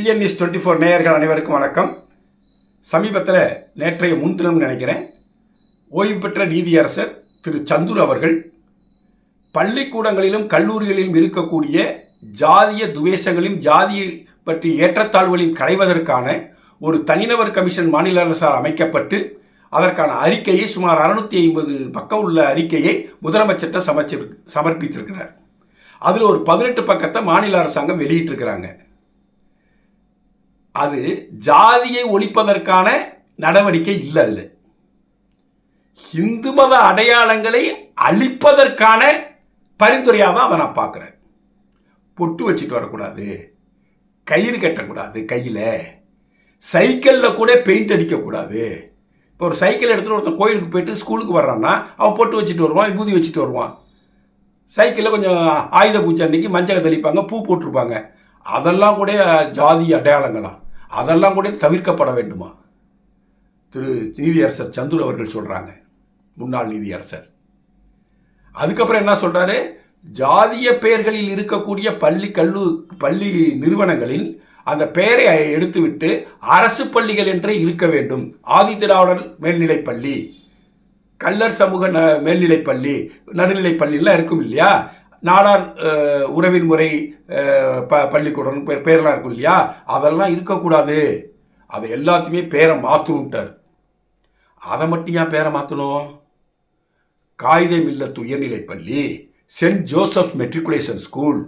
DNS twenty four நேயர்கள் அனைவருக்கும் வணக்கம். சமீபத்தில் நேற்றைய முன்தினம் நினைக்கிறேன் ஓய்வு பெற்ற நீதியரசர் திரு சந்துர் அவர்கள் பள்ளிக்கூடங்களிலும் கல்லூரிகளிலும் இருக்கக்கூடிய ஜாதிய துவேஷங்களையும் ஜாதியை பற்றி ஏற்றத்தாழ்வுகளையும் களைவதற்கான ஒரு தனிநபர் கமிஷன் மாநில அரசால் அமைக்கப்பட்டு அதற்கான அறிக்கையை சுமார் அறுநூத்தி ஐம்பது பக்கம் உள்ள அறிக்கையை முதலமைச்சர்கிட்ட சமர்ச்சி சமர்ப்பித்திருக்கிறார். அதில் ஒரு பதினெட்டு பக்கத்தை மாநில அரசாங்கம் வெளியிட்டிருக்கிறாங்க. அது ஜாதியை ஒழிப்பதற்கான நடவடிக்கை இல்லை அதில். இந்து மத அடையாளங்களை அழிப்பதற்கான பரிந்துரையாக தான் அதை நான் பார்க்குறேன். பொட்டு வச்சுட்டு வரக்கூடாது. கயிறு கட்டக்கூடாது கையில். சைக்கிளில் கூட பெயிண்ட் அடிக்கக்கூடாது. இப்போ ஒரு சைக்கிள் எடுத்துகிட்டு ஒருத்தன் கோயிலுக்கு போயிட்டு ஸ்கூலுக்கு வர்றான்னா அவன் பொட்டு வச்சுட்டு வருவான் விபூதி வச்சுட்டு வருவான். சைக்கிளில் கொஞ்சம் ஆயுத பூஜை அன்னைக்கு மஞ்சள் தெளிப்பாங்க பூ போட்டிருப்பாங்க. அதெல்லாம் கூட ஜாதி அடையாளங்களாம் அதெல்லாம் கூட தவிர்க்கப்பட வேண்டுமா? திரு நீதியரசர் சந்துரு அவர்கள் சொல்கிறாங்க முன்னாள் நீதியரசர். அதுக்கப்புறம் என்ன சொல்கிறாரு ஜாதிய பெயர்களில் இருக்கக்கூடிய பள்ளி கல்லு பள்ளி நிறுவனங்களில் அந்த பெயரை எடுத்துவிட்டு அரசு பள்ளிகள் என்றே இருக்க வேண்டும். ஆதி திராவிடர் மேல்நிலைப்பள்ளி கல்லர் சமூக ந மேல்நிலைப் பள்ளி இருக்கும் இல்லையா? நாடார் உறவின் முறை ப பள்ளிக்கூடம் பேர் பேர்லாம் இருக்கும் இல்லையா? அதெல்லாம் இருக்கக்கூடாது. அதை எல்லாத்தையுமே பேரை மாற்றணுன்ட்டார் அதை மட்டும் ஏன் பேரை மாற்றணும் காகிதம் இல்லத்து உயர்நிலைப் பள்ளி Saint Joseph matriculation school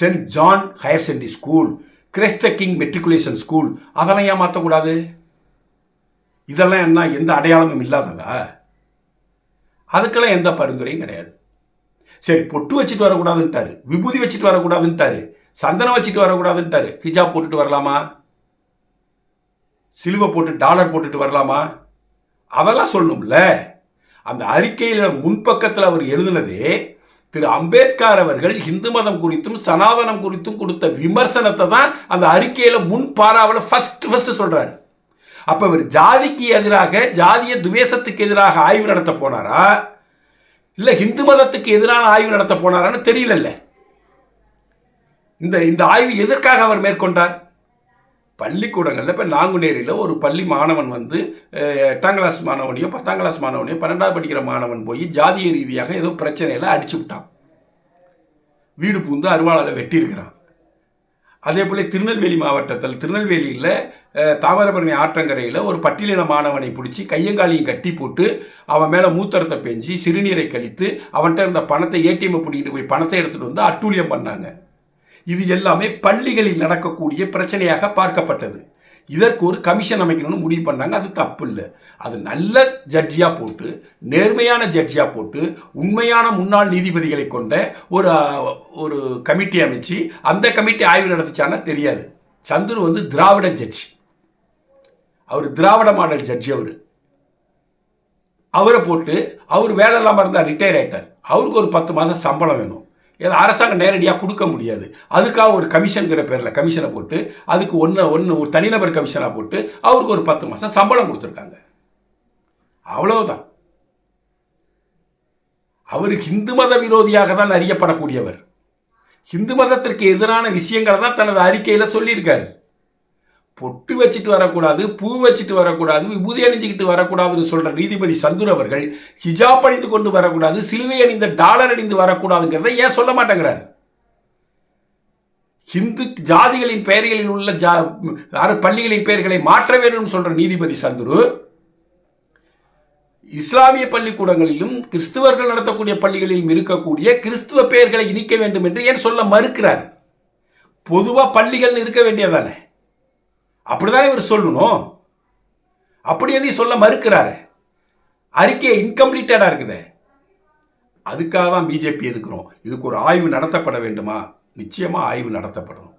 Saint John higher secondary school Christ king matriculation school அதெல்லாம் ஏன் மாற்றக்கூடாது இதெல்லாம் என்ன எந்த அடையாளமும் இல்லாததா? அதுக்கெல்லாம் எந்த பரிந்துரையும் கிடையாது. சரி பொட்டு வச்சுட்டு வரக்கூடாதுன்ட்டாரு. விபூதி வச்சுட்டு வரக்கூடாதுன்ட்டாரு. சந்தனம் வச்சுட்டு வரக்கூடாதுன்ட்டாரு. ஹிஜாப் போட்டுட்டு வரலாமா? சிலுவை போட்டு டாலர் போட்டுட்டு வரலாமா? அதெல்லாம் சொல்லணும்ல. அந்த அறிக்கையில் முன்பக்கத்தில் அவர் எழுதினதே திரு அம்பேத்கர் அவர்கள் இந்து மதம் குறித்தும் சனாதனம் குறித்தும் கொடுத்த விமர்சனத்தை தான் அந்த அறிக்கையில் முன் பாராவில் ஃபஸ்ட்டு ஃபஸ்ட்டு சொல்கிறாரு அப்போ இவர் ஜாதிக்கு எதிராக ஜாதிய துவேஷத்துக்கு எதிராக ஆய்வு நடத்த போனாரா? இல்லை இந்து மதத்துக்கு எதிரான ஆய்வு நடத்த போனாரான்னு தெரியலல்ல. இந்த இந்த ஆய்வு எதற்காக அவர் மேற்கொண்டார்? பள்ளிக்கூடங்களில் இப்போ நாங்குநேரியில் ஒரு பள்ளி மாணவன் வந்து எட்டாம் கிளாஸ் மாணவனையோ பத்தாம் கிளாஸ் மாணவனையோ பன்னெண்டாவது படிக்கிற மாணவன் போய் ஜாதிய ரீதியாக ஏதோ பிரச்சனையில் அடிச்சு விட்டான். வீடு பூந்து அருவாளால் வெட்டியிருக்கிறான். அதே போல் திருநெல்வேலி மாவட்டத்தில் திருநெல்வேலியில் தாமிரபரணி ஆற்றங்கரையில் ஒரு பட்டியலின மாணவனை பிடிச்சி கையங்காலையும் கட்டி போட்டு அவன் மேலே மூத்தரத்தை பெஞ்சு சிறுநீரை கழித்து அவன்கிட்ட இருந்த பணத்தை ஏடிஎம் பிடிக்கிட்டு போய் பணத்தை எடுத்துகிட்டு வந்து அட்டூழியம் பண்ணாங்க. இது எல்லாமே பள்ளிகளில் நடக்கக்கூடிய பிரச்சனையாக பார்க்கப்பட்டது. இதற்கு ஒரு கமிஷன் அமைக்கணும்னு முடிவு பண்ணாங்க. அது தப்பு இல்லை. அது நல்ல ஜட்ஜியாக போட்டு நேர்மையான ஜட்ஜியாக போட்டு உண்மையான முன்னாள் நீதிபதிகளை கொண்ட ஒரு ஒரு கமிட்டி அமைச்சு அந்த கமிட்டி ஆய்வு நடத்துச்சான்னா தெரியாது. சந்துரு வந்து திராவிட ஜட்ஜ். அவர் திராவிட மாடல் ஜட்ஜி அவர். அவரை போட்டு அவர் வேலை இல்லாமல் இருந்தால் ரிட்டையர் ஆயிட்டார். அவருக்கு ஒரு பத்து மாதம் சம்பளம் வேணும். ஏன்னா அரசாங்கம் நேரடியாக கொடுக்க முடியாது. அதுக்காக ஒரு கமிஷனுங்கிற பேரில் கமிஷனை போட்டு அதுக்கு ஒன்று ஒன்று ஒரு தனிநபர் கமிஷனாக போட்டு அவருக்கு ஒரு பத்து மாதம் சம்பளம் கொடுத்துருக்காங்க. அவ்வளவுதான். அவர் ஹிந்து மத விரோதியாக தான் அறியப்படக்கூடியவர். ஹிந்து மதத்திற்கு எதிரான விஷயங்களை தான் தனது அறிக்கையில் சொல்லியிருக்காரு. பொட்டு வச்சுட்டு வரக்கூடாது பூ வச்சுட்டு வரக்கூடாது விபூதி அணிஞ்சுக்கிட்டு வரக்கூடாதுன்னு சொல்ற நீதிபதி சந்துர் அவர்கள் ஹிஜாப் அணிந்து கொண்டு வரக்கூடாது சிலுவை அணிந்த டாலர் அணிந்து வரக்கூடாதுங்கிறத ஏன் சொல்ல மாட்டேங்கிறார்? ஹிந்து ஜாதிகளின் பெயர்களில் உள்ள ஜா பள்ளிகளின் பெயர்களை மாற்ற வேண்டும் சொல்ற நீதிபதி சந்துரு இஸ்லாமிய பள்ளிக்கூடங்களிலும் கிறிஸ்துவர்கள் நடத்தக்கூடிய பள்ளிகளிலும் இருக்கக்கூடிய கிறிஸ்துவ பெயர்களை இணைக்க வேண்டும் என்று ஏன் சொல்ல மறுக்கிறார்? பொதுவாக பள்ளிகள் இருக்க வேண்டியதானே அப்படிதானே இவர் சொல்லணும்? அப்படி எதையும் சொல்ல மறுக்கிறாரு. அறிக்கை இன்கம்ப்ளீட்டடாக இருக்குதே. அதுக்காக தான் பிஜேபி எதுக்குறோம்? இதுக்கு ஒரு ஆய்வு நடத்தப்பட வேண்டுமா? நிச்சயமாக ஆய்வு நடத்தப்படணும்.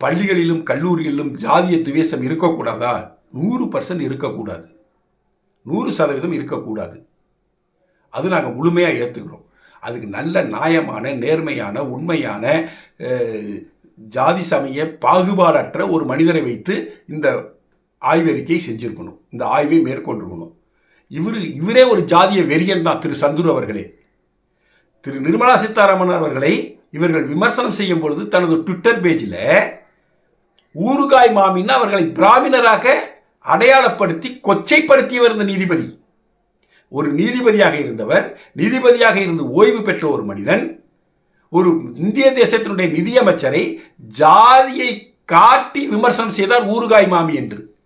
பள்ளிகளிலும் கல்லூரிகளிலும் ஜாதிய துவேஷம் இருக்கக்கூடாதா? நூறு பர்சன்ட் இருக்கக்கூடாது. நூறு சதவீதம் இருக்கக்கூடாது. அது நாங்கள் முழுமையாக ஏற்றுக்கிறோம் அதுக்கு நல்ல நியாயமான நேர்மையான உண்மையான ஜாதி சமய பாகுபாடற்ற ஒரு மனிதரை வைத்து இந்த ஆய்வறிக்கையை செஞ்சுருக்கணும். இந்த ஆய்வை மேற்கொண்டிருக்கணும். இவர் இவரே ஒரு ஜாதிய வெறியன் தான் திரு சந்துரு அவர்களே. திரு நிர்மலா சீதாராமன் அவர்களை இவர்கள் விமர்சனம் செய்யும் பொழுது தனது ட்விட்டர் பேஜில் ஊறுகாய் மாமின்னு அவர்களை பிராமணராக அடையாளப்படுத்தி கொச்சைப்படுத்தியவர் இந்த நீதிபதி. ஒரு நீதிபதியாக இருந்தவர் நீதிபதியாக இருந்து ஓய்வு பெற்ற ஒரு மனிதன் ஒரு இந்திய தேசத்தினுடைய நிதியமைச்சரை ஜாதியை காட்டி விமர்சனம் செய்தார் ஊறுகாய் மாமி என்று.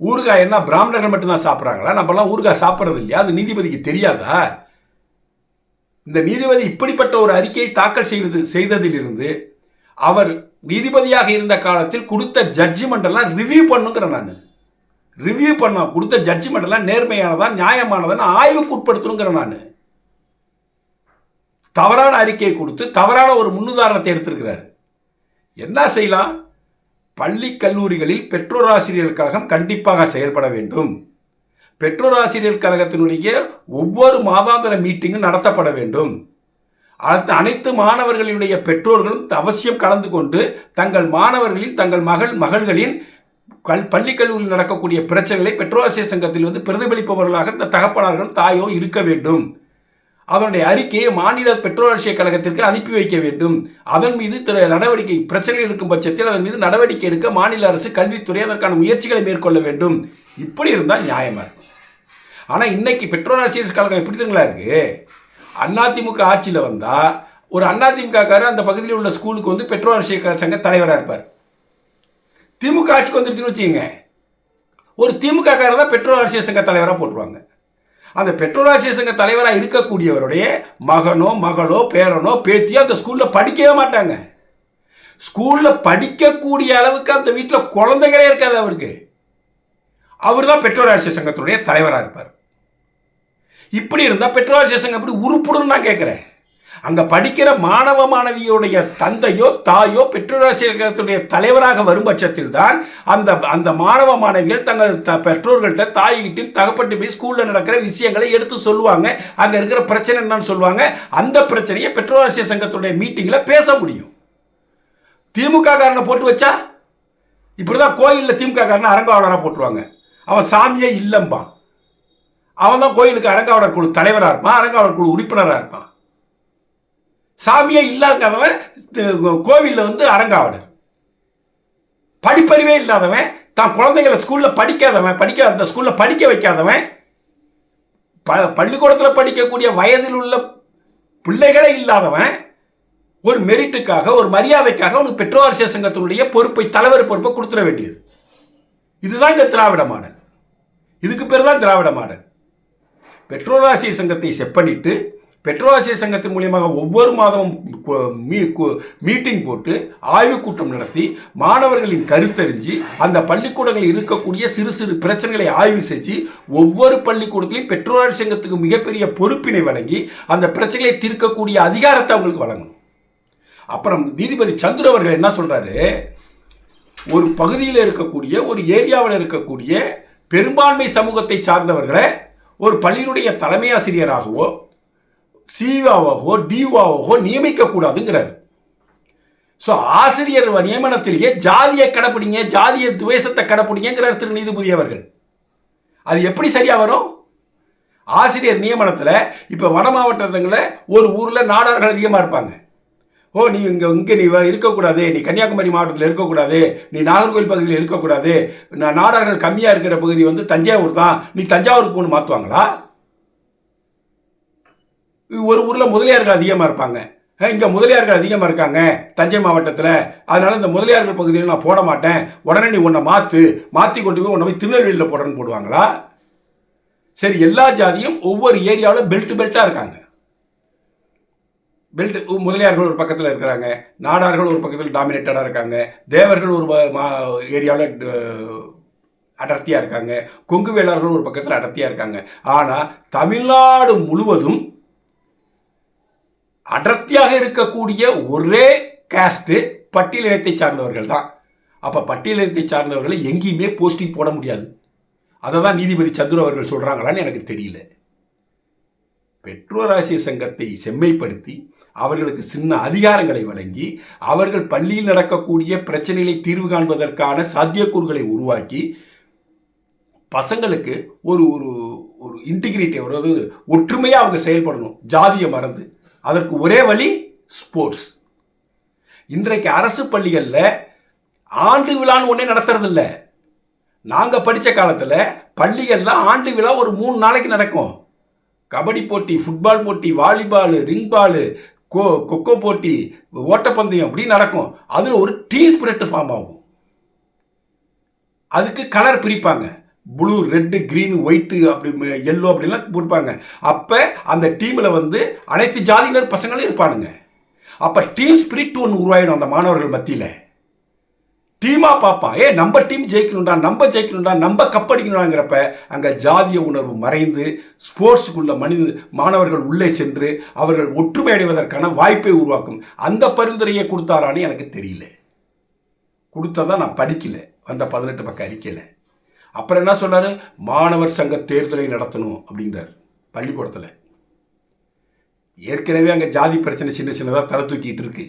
ஊறுகாய் என்ன பிராமணர்கள் மட்டும்தான் சாப்பிட்றாங்களா? நம்மலாம் ஊறுகாய் சாப்பிட்றது இல்லையா? அது நீதிபதிக்கு தெரியாதா? இந்த நீதிபதி இப்படிப்பட்ட ஒரு அறிக்கையை தாக்கல் செய்வது செய்ததிலிருந்து அவர் நீதிபதியாக இருந்த காலத்தில் கொடுத்த ஜட்ஜ்மெண்டெல்லாம் ரிவ்யூ பண்ணுங்கிறேன் நான். ரிவ்யூ பண்ண கொடுத்த ஜட்ஜ்மெண்ட் நேர்மையானதான் நேர்மையானதா ஆய்வுக்கு உட்படுத்தணுங்கிறேன் நான். தவறான அறிக்கையை கொடுத்து தவறான ஒரு முன்னுதாரணத்தை எடுத்திருக்கிறார். என்ன செய்யலாம்? பள்ளி கல்லூரிகளில் பெற்றோர் ஆசிரியர் கழகம் கண்டிப்பாக செயல்பட வேண்டும். பெற்றோர் ஆசிரியர் கழகத்தினுடைய ஒவ்வொரு மாதாந்திர மீட்டிங்கும் நடத்தப்பட வேண்டும். அடுத்து அனைத்து மாணவர்களுடைய பெற்றோர்களும் அவசியம் கலந்து கொண்டு தங்கள் மாணவர்களின் தங்கள் மகள் மகள்களின் கல் பள்ளி கல்லூரியில் நடக்கக்கூடிய பிரச்சனைகளை பெற்றோர் ஆசிரியர் சங்கத்தில் வந்து பிரதிபலிப்பவர்களாக இந்த தகப்பனார்களும் தாயோ இருக்க வேண்டும். அதனுடைய அறிக்கையை மாநில பெட்ரோல் ஆட்சியர் கழகத்திற்கு அனுப்பி வைக்க வேண்டும். அதன் மீது நடவடிக்கை பிரச்சனை இருக்கும் பட்சத்தில் அதன் மீது நடவடிக்கை எடுக்க மாநில அரசு கல்வித்துறை அதற்கான முயற்சிகளை மேற்கொள்ள வேண்டும். இப்படி இருந்தால் நியாயமாக இருக்கும். ஆனால் இன்னைக்கு பெட்ரோல் ஆசிரியர் கழகம் எப்படி தெரியுங்களா இருக்கு? அதிமுக ஆட்சியில் வந்தால் ஒரு அதிமுகக்காரர் அந்த பகுதியில் உள்ள ஸ்கூலுக்கு வந்து பெட்ரோல் ஆசிரியர் சங்க தலைவராக இருப்பார். திமுக ஆட்சிக்கு வந்துருச்சுன்னு வச்சுக்கோங்க. ஒரு திமுக காரர் தான் பெட்ரோல் ஆசிரியர் சங்க தலைவராக போட்டுருவாங்க. அந்த பெட்ரோல் சங்க தலைவராக இருக்கக்கூடியவருடைய மகனோ மகளோ பேரனோ பேத்தியோ அந்த ஸ்கூலில் படிக்கவே மாட்டாங்க. ஸ்கூலில் படிக்கக்கூடிய அளவுக்கு அந்த வீட்டில் குழந்தைகளே இருக்காது அவருக்கு. அவர் தான் பெட்ரோல் ஆசிரியர் சங்கத்தினுடைய தலைவராக இருப்பார். இப்படி இருந்தால் பெட்ரோல் சங்கம் எப்படி உருப்பிடும் நான் கேட்குறேன் அங்கே படிக்கிற மாணவ மாணவியுடைய தந்தையோ தாயோ பெற்றோராசிரியர்களுடைய தலைவராக வரும் பட்சத்தில் தான் அந்த அந்த மாணவ மாணவிகள் தங்கள் த பெற்றோர்கள்ட்ட தாய்கிட்டையும் தகப்பட்டு போய் ஸ்கூலில் நடக்கிற விஷயங்களை எடுத்து சொல்லுவாங்க. அங்கே இருக்கிற பிரச்சனை என்னன்னு சொல்லுவாங்க. அந்த பிரச்சனையை பெற்றோராசிரியர் சங்கத்துடைய மீட்டிங்கில் பேச முடியும். திமுக காரனை போட்டு வச்சா? இப்படி தான் கோயிலில் திமுக காரனை அரங்காவலராக போட்டுருவாங்க. அவன் சாமியே இல்லம்பான். அவன் தான் கோயிலுக்கு அரங்காவலர் குழு தலைவராக இருப்பான் அரங்காவலர் குழு உறுப்பினராக இருப்பான். சாமியே இல்லாதவன் கோவிலில் வந்து அரங்காவலர். படிப்பறிவே இல்லாதவன் தான் குழந்தைகளை ஸ்கூலில் படிக்காதவன் படிக்க அந்த ஸ்கூலில் படிக்க வைக்காதவன் ப பள்ளிக்கூடத்தில் படிக்கக்கூடிய வயதில் உள்ள பிள்ளைகளே இல்லாதவன் ஒரு மெரிட்டுக்காக ஒரு மரியாதைக்காக அவனுக்கு பெற்றோர் சங்கத்தினுடைய பொறுப்பை தலைவர் பொறுப்பை கொடுத்துட வேண்டியது. இதுதான் இந்த திராவிட மாடல். இதுக்கு பேர் தான் திராவிட மாடல். பெட்ரோராசிய சங்கத்தை செப்பனிட்டு பெட்ரோராசிய சங்கத்தின் மூலியமாக ஒவ்வொரு மாதமும் மீட்டிங் போட்டு ஆய்வுக் கூட்டம் நடத்தி மாணவர்களின் கருத்தறிஞ்சு அந்த பள்ளிக்கூடங்களில் இருக்கக்கூடிய சிறு சிறு பிரச்சனைகளை ஆய்வு செஞ்சு ஒவ்வொரு பள்ளிக்கூடத்திலையும் பெட்ரோராசி சங்கத்துக்கு மிகப்பெரிய பொறுப்பினை வழங்கி அந்த பிரச்சனைகளை தீர்க்கக்கூடிய அதிகாரத்தை அவங்களுக்கு வழங்கணும். அப்புறம் நீதிபதி சந்துரு அவர்கள் என்ன சொல்கிறாரு ஒரு பகுதியில் இருக்கக்கூடிய ஒரு ஏரியாவில் இருக்கக்கூடிய பெரும்பான்மை சமூகத்தை சார்ந்தவர்களை ஒரு பள்ளியினுடைய தலைமை ஆசிரியராகவோ சிவாவோ டிவாவோ நியமிக்கக்கூடாதுங்கிறார். ஸோ ஆசிரியர் நியமனத்திலேயே ஜாதியை கடைப்பிடிங்க ஜாதிய துவேஷத்தை கடைப்பிடிங்கிறார் திரு நீதிபதி அவர்கள். அது எப்படி சரியா வரும்? ஆசிரியர் நியமனத்தில் இப்போ வட மாவட்டங்களில் ஒரு ஊரில் நாடார்கள் அதிகமாக இருப்பாங்க. ஓ நீ இங்கே இங்கே நீ இருக்கக்கூடாது நீ கன்னியாகுமரி மாவட்டத்தில் இருக்கக்கூடாது நீ நாகர்கோவில் பகுதியில் இருக்கக்கூடாது நான் நாடார்கள் கம்மியாக இருக்கிற பகுதி வந்து தஞ்சாவூர் தான் நீ தஞ்சாவூருக்கு போகணும் மாற்றுவாங்களா ஒரு ஊரில் முதலியார்கள் அதிகமாக இருப்பாங்க. இங்கே முதலியார்கள் அதிகமாக இருக்காங்க தஞ்சை மாவட்டத்தில். அதனால் இந்த முதலியார்கள் பகுதியில் நான் போட மாட்டேன். உடனே நீ உன்னை மாற்று மாற்றி கொண்டு போய் உன்னை போய் திருநெல்வேலியில் போடுறேன்னு போடுவாங்களா? சரி எல்லா ஜாதியும் ஒவ்வொரு ஏரியாவில் பெல்ட் பெல்ட்டாக இருக்காங்க. பெல்ட் முதலியார்கள் ஒரு பக்கத்தில் இருக்கிறாங்க. நாடார்கள் ஒரு பக்கத்தில் டாமினேட்டடாக இருக்காங்க. தேவர்கள் ஒரு ஏரியாவில் அடர்த்தியாக இருக்காங்க. கொங்கு வேளாளர்கள் ஒரு பக்கத்தில் அடர்த்தியாக இருக்காங்க. ஆனால் தமிழ்நாடு முழுவதும் அடர்த்தியாக இருக்கக்கூடிய ஒரே கேஸ்ட்டு பட்டியலினத்தை சார்ந்தவர்கள் தான். அப்போ பட்டியலினத்தை சார்ந்தவர்களை எங்கேயுமே போஸ்டிங் போட முடியாது. அதை தான் நீதிபதி சந்துரு அவர்கள் சொல்கிறாங்களான்னு எனக்கு தெரியல. பெற்றோராசிய சங்கத்தை செம்மைப்படுத்தி அவர்களுக்கு சின்ன அதிகாரங்களை வழங்கி அவர்கள் பள்ளியில் நடக்கக்கூடிய பிரச்சனைகளை தீர்வு காண்பதற்கான சாத்தியக்கூறுகளை உருவாக்கி பசங்களுக்கு ஒரு ஒரு ஒரு இன்டிகிரிட்டி ஒரு ஒற்றுமையாக அவங்க செயல்படணும். ஜாதியை மறந்து. அதற்கு ஒரே வழி ஸ்போர்ட்ஸ். இன்றைக்கு அரசு பள்ளிகளில் ஆண்டு விழான்னு ஒன்றே நடத்துறது நாங்கள் படித்த காலத்தில் பள்ளிகளில் ஆண்டு விழா ஒரு மூணு நாளைக்கு நடக்கும். கபடி போட்டி ஃபுட்பால் போட்டி வாலிபால் ரிங்பாலு கோ கொக்கோ போட்டி ஓட்டப்பந்தயம் அப்படி நடக்கும். அதில் ஒரு டீ ஸ்பிரிட் ஃபார்ம் ஆகும். அதுக்கு கலர் பிரிப்பாங்க. ப்ளூ ரெட்டு க்ரீன் ஒயிட்டு அப்படி எல்லோ அப்படிலாம் கொடுப்பாங்க. அப்போ அந்த டீமில் வந்து அனைத்து ஜாதியினர் பசங்களும் இருப்பானுங்க. அப்போ டீம் ஸ்பிரிட் ஒன்று உருவாயிடும் அந்த மாணவர்கள் மத்தியில். டீமாக பார்ப்பான் ஏ நம்ம டீம் ஜெயிக்கணும்டா நம்ம ஜெயிக்கணும்டா நம்ம கப்படிக்கணுங்கிறப்ப அங்கே ஜாதிய உணர்வு மறைந்து ஸ்போர்ட்ஸுக்குள்ள மனித மாணவர்கள் உள்ளே சென்று அவர்கள் ஒற்றுமை அடைவதற்கான வாய்ப்பை உருவாக்கும். அந்த பரிந்துரையை கொடுத்தாரான்னு எனக்கு தெரியல. கொடுத்ததான் நான் படிக்கல. அந்த பதினெட்டு பக்கம் அறிக்கையில். அப்புறம் என்ன சொன்னார்? மாணவர் சங்க தேர்தலை நடத்தணும் அப்படிங்கிறார் பள்ளிக்கூடத்தில். ஏற்கனவே அங்கே ஜாதி பிரச்சனை சின்ன சின்னதாக தலை தூக்கிட்டு இருக்கு.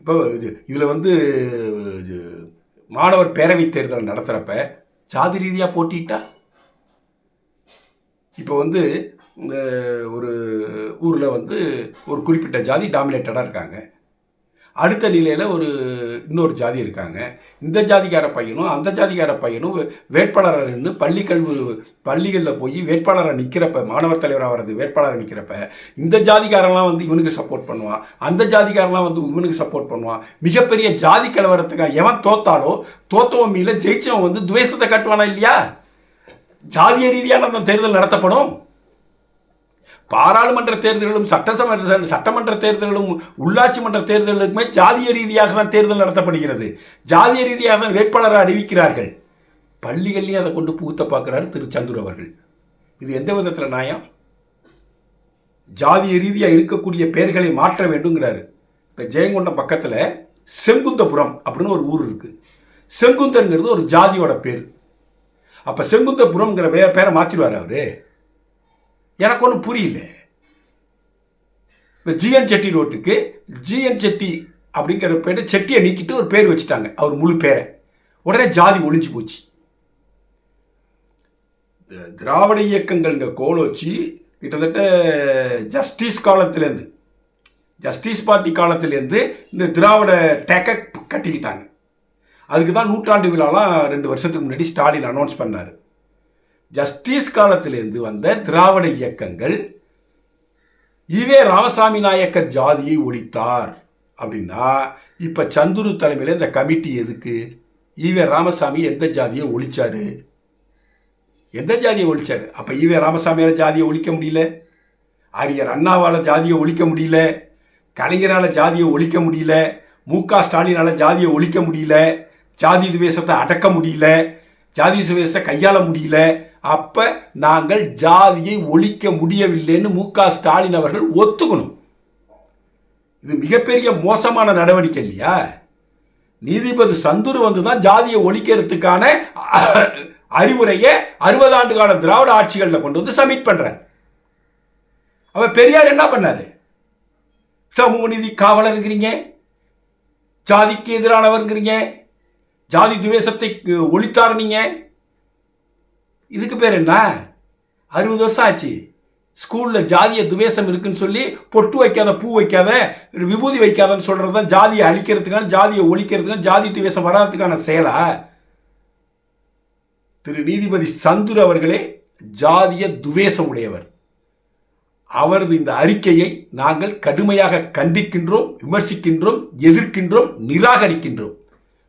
இப்போ இது இதில் வந்து இது மாணவர் பேரவை தேர்தல் நடத்துகிறப்ப ஜாதி ரீதியாக போட்டிட்டா? இப்போ வந்து ஒரு ஊரில் வந்து ஒரு குறிப்பிட்ட ஜாதி டாமினேட்டடாக இருக்காங்க. அடுத்த நிலையில் ஒரு இன்னொரு ஜாதி இருக்காங்க. இந்த ஜாதிக்கார பையனும் அந்த ஜாதிக்கார பையனும் வேட்பாளராக நின்று பள்ளி கல்வி பள்ளிகளில் போய் வேட்பாளராக நிற்கிறப்ப மாணவர் தலைவராக வர்றது வேட்பாளராக நிற்கிறப்ப இந்த ஜாதிக்காரன்லாம் வந்து இவனுக்கு சப்போர்ட் பண்ணுவான். அந்த ஜாதிக்காரன்லாம் வந்து இவனுக்கு சப்போர்ட் பண்ணுவான். மிகப்பெரிய ஜாதி கலவரத்துக்காக எவன் தோத்தாலோ தோத்தவன் மீல ஜெயிச்சவன் வந்து துவேஷத்தை கட்டுவானா இல்லையா? ஜாதிய ரீதியான அந்த தேர்தல் நடத்தப்படும். பாராளுமன்ற தேர்தல்களும் சட்டசமன்ற சட்டமன்ற தேர்தல்களும் உள்ளாட்சி மன்ற தேர்தல்களுக்குமே ஜாதிய ரீதியாக தான் தேர்தல் நடத்தப்படுகிறது. ஜாதிய ரீதியாக தான் வேட்பாளரை அறிவிக்கிறார்கள். பள்ளிகள்லேயும் அதை கொண்டு புகுத்த பார்க்குறாரு திரு சந்துரு அவர்கள். இது எந்த விதத்தில் நியாயம்? ஜாதிய ரீதியாக இருக்கக்கூடிய பெயர்களை மாற்ற வேண்டுங்கிறாரு. இப்போ ஜெயங்கொண்டம் பக்கத்தில் செங்குந்தபுரம் அப்படின்னு ஒரு ஊர் இருக்குது செங்குந்தங்கிறது ஒரு ஜாதியோட பேர். அப்போ செங்குந்தபுரம்ங்கிற பேரை மாற்றிடுவார் அவர். எனக்கு ஒன்றும் புரியல. இப்போ ஜிஎன் செட்டி ரோட்டுக்கு ஜிஎன் செட்டி அப்படிங்கிற பேர் செட்டியை நீக்கிட்டு ஒரு பேர் வச்சுட்டாங்க. அவர் முழு பேரை. உடனே ஜாதி ஒளிஞ்சு போச்சு. திராவிட திராவிட இயக்கங்கள்ங்க கோலோச்சி கிட்டத்தட்ட ஜஸ்டிஸ் காலத்திலேருந்து ஜஸ்டிஸ் பார்ட்டி காலத்திலேருந்து இந்த திராவிட டேக்க கட்டிக்கிட்டாங்க. அதுக்கு தான் நூற்றாண்டு விழாலாம் ரெண்டு வருஷத்துக்கு முன்னாடி ஸ்டாலின் அனௌன்ஸ் பண்ணார். ஜஸ்டிஸ் காலத்திலிருந்து வந்த திராவிட இயக்கங்கள் ஈவே ராமசாமி நாயக்கர் ஜாதியை ஒழித்தார் அப்படின்னா இப்போ சந்துரு தலைமையில் இந்த கமிட்டி எதுக்கு? ஈவே ராமசாமி எந்த ஜாதியை ஒழிச்சாரு? எந்த ஜாதியை ஒழிச்சாரு? அப்போ ஈவே ராமசாமியால் ஜாதியை ஒழிக்க முடியல. ஆரியர் அண்ணாவால் ஜாதியை ஒழிக்க முடியல. கலைஞரால் ஜாதியை ஒழிக்க முடியல. மு க ஸ்டாலினால் ஜாதியை ஒழிக்க முடியல. ஜாதி துவேஷத்தை அடக்க முடியல. ஜாதி சுவேச கையாள முடியல. அப்ப நாங்கள் ஜாதியை ஒழிக்க முடியவில்லைன்னு மு க ஸ்டாலின் அவர்கள் ஒத்துக்கணும். இது மிகப்பெரிய மோசமான நடவடிக்கை இல்லையா? நீதிபதி சந்துரு வந்து தான் ஜாதியை ஒழிக்கிறதுக்கான அறிவுரையை அறுபது ஆண்டு கால திராவிட ஆட்சிகளில் கொண்டு வந்து சப்மிட் பண்றார். அவர் பெரியார் என்ன பண்ணாரு? சமூக நீதி காவலருங்கிறீங்க. ஜாதிக்கு எதிரானவருங்கிறீங்க. ஜாதி துவேஷத்தை அஹ், ஒழித்தார் நீங்க? இதுக்கு பேர் என்ன? அறுபது வருஷம் ஆச்சு. ஸ்கூலில் ஜாதிய துவேஷம் இருக்குன்னு சொல்லி பொட்டு வைக்காத பூ வைக்காத விபூதி வைக்காதன்னு சொல்கிறது தான் ஜாதியை அழிக்கிறதுக்கான ஜாதியை ஒழிக்கிறதுக்கான ஜாதி துவேஷம் வராதுக்கான செயலா? திரு நீதிபதி சந்துரு அவர்களே ஜாதிய துவேஷம் உடையவர். அவரது இந்த அறிக்கையை நாங்கள் கடுமையாக கண்டிக்கின்றோம் விமர்சிக்கின்றோம் எதிர்க்கின்றோம் நிராகரிக்கின்றோம்.